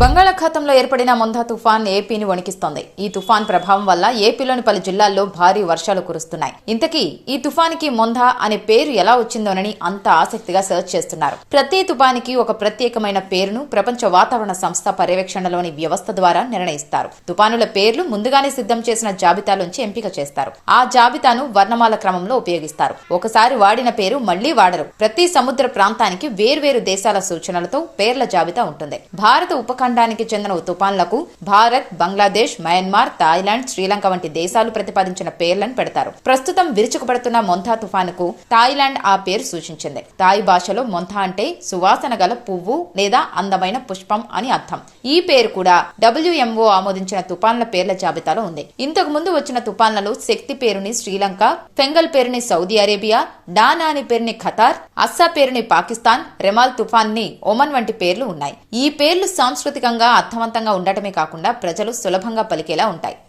బంగాళాఖాతంలో ఏర్పడిన మొందా తుఫాన్ ఏపీని వణికిస్తోంది. ఈ తుఫాన్ ప్రభావం వల్ల ఏపీలోని పలు జిల్లాల్లో భారీ వర్షాలు కురుస్తున్నాయి. ఇంతకీ ఈ తుఫానికి మొందా అనే పేరు ఎలా వచ్చిందోనని అంత ఆసక్తిగా సెర్చ్ చేస్తున్నారు. ప్రతి తుఫానికి ఒక ప్రత్యేకమైన పేరును ప్రపంచ వాతావరణ సంస్థ పర్యవేక్షణలోని వ్యవస్థ ద్వారా నిర్ణయిస్తారు. తుఫానుల పేర్లు ముందుగానే సిద్ధం చేసిన జాబితాలోంచి ఎంపిక చేస్తారు. ఆ జాబితాను వర్ణమాల క్రమంలో ఉపయోగిస్తారు. ఒకసారి వాడిన పేరు మళ్ళీ వాడరు. ప్రతి సముద్ర ప్రాంతానికి వేర్వేరు దేశాల సూచనలతో పేర్ల జాబితా ఉంటుంది. భారత ఉపఖండానికి చెందిన తుఫాన్లకు భారత్ బంగ్లాదేశ్ మయన్మార్ థాయిలాండ్ శ్రీలంక వంటి దేశాలు ప్రతిపాదించిన పేర్లను పెడతారు. ప్రస్తుతం విరుచుకుపడుతున్న మొంథా తుఫానుకు థాయిలాండ్ ఆ పేరు సూచించింది. థాయ్ భాషలో మొంథా అంటే సువాసన గల పువ్వు లేదా అందమైన పుష్పం అని అర్థం. ఈ పేరు కూడా డబ్ల్యూఎంఓ ఆమోదించిన తుఫాన్ల పేర్ల జాబితాలో ఉంది. ఇంతకు ముందు వచ్చిన తుఫాన్లలో శక్తి పేరుని శ్రీలంక ఫెంగల్ పేరుని సౌదీ అరేబియా డానా అని పేరుని ఖతార్ అస్సా పేరుని పాకిస్తాన్ రెమాల్ తుఫాన్ని ఒమన్ వంటి పేర్లు ఉన్నాయి. ఈ పేర్లు సాంస్కృతికంగా అర్థవంతంగా ఉండటమే కాకుండా ప్రజలు సులభంగా పలికేలా ఉంటాయి.